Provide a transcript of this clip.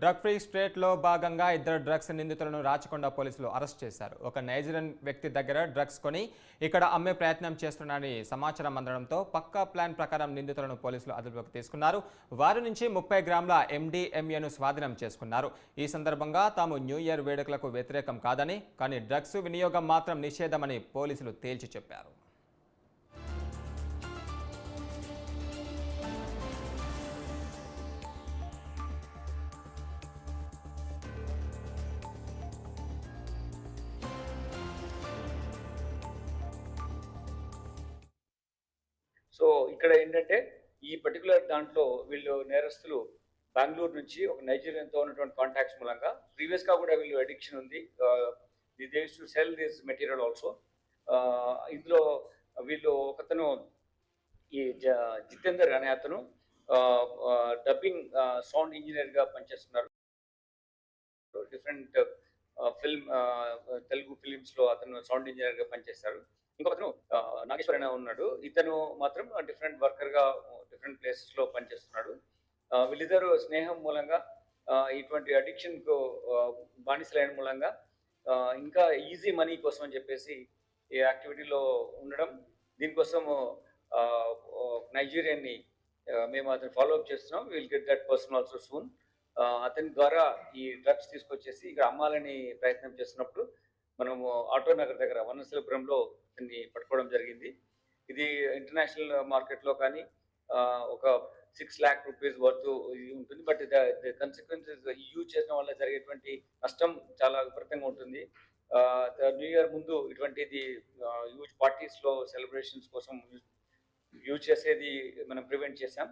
Drug free స్టేట్లో భాగంగా ఇద్దరు డ్రగ్స్ నిందితులను రాచకొండ పోలీసులు అరెస్ట్ చేశారు. ఒక నైజీరియన్ వ్యక్తి దగ్గర డ్రగ్స్ కొని ఇక్కడ అమ్మే ప్రయత్నం చేస్తున్నారని సమాచారం అందడంతో పక్కా ప్లాన్ ప్రకారం నిందితులను పోలీసులు అదుపులోకి తీసుకున్నారు. వారి నుంచి ముప్పై గ్రాముల ఎండిఎంఏను స్వాధీనం చేసుకున్నారు. ఈ సందర్భంగా తాము న్యూ ఇయర్ వేడుకలకు వ్యతిరేకం కాదని కానీ డ్రగ్స్ వినియోగం మాత్రం నిషేధమని పోలీసులు తేల్చి చెప్పారు. సో ఇక్కడ ఏంటంటే ఈ పర్టికులర్ దాంట్లో వీళ్ళు నేరస్తులు బెంగళూరు నుంచి ఒక నైజీరియన్తో ఉన్నటువంటి కాంటాక్ట్స్ మూలంగా. ప్రీవియస్గా కూడా వీళ్ళు అడిక్షన్ ఉంది. They to sell this material also ఇందులో వీళ్ళు ఒకతను ఈ జ- జితేందర్ అనే అతను డబ్బింగ్ సౌండ్ ఇంజనీర్గా పనిచేస్తున్నారు. డిఫరెంట్ ఫిల్మ్ తెలుగు ఫిలిమ్స్లో అతను సౌండ్ ఇంజనీర్గా పనిచేస్తారు ఇంకో అతను నాగేశ్వర ఉన్నాడు. ఇతను మాత్రం డిఫరెంట్ వర్కర్గా డిఫరెంట్ ప్లేసెస్లో పనిచేస్తున్నాడు. వీళ్ళిద్దరు స్నేహం మూలంగా ఇటువంటి అడిక్షన్కు బానిసలైన మూలంగా ఇంకా ఈజీ మనీ కోసం అని చెప్పేసి ఈ యాక్టివిటీలో ఉండడం దీనికోసం నైజీరియన్ని మేము అతను ఫాలో అప్ చేస్తున్నాం. Will get that person also soon అతని ద్వారా ఈ డ్రగ్స్ తీసుకొచ్చేసి ఇక్కడ అమ్మాలని ప్రయత్నం చేస్తున్నప్పుడు మనము ఆటో నగర్ దగ్గర వనశిలపురంలో అతన్ని పట్టుకోవడం జరిగింది. ఇది ఇంటర్నేషనల్ మార్కెట్లో కానీ ఒక సిక్స్ ల్యాక్ రూపీస్ వర్త్ ఉంటుంది. బట్ కన్సిక్వెన్సెస్ యూజ్ చేసిన వల్ల జరిగేటువంటి నష్టం చాలా విపరీతంగా ఉంటుంది. న్యూ ఇయర్ ముందు ఇటువంటిది యూజ్ పార్టీస్లో సెలబ్రేషన్స్ కోసం యూజ్ చేసేది మనం ప్రివెంట్ చేసాం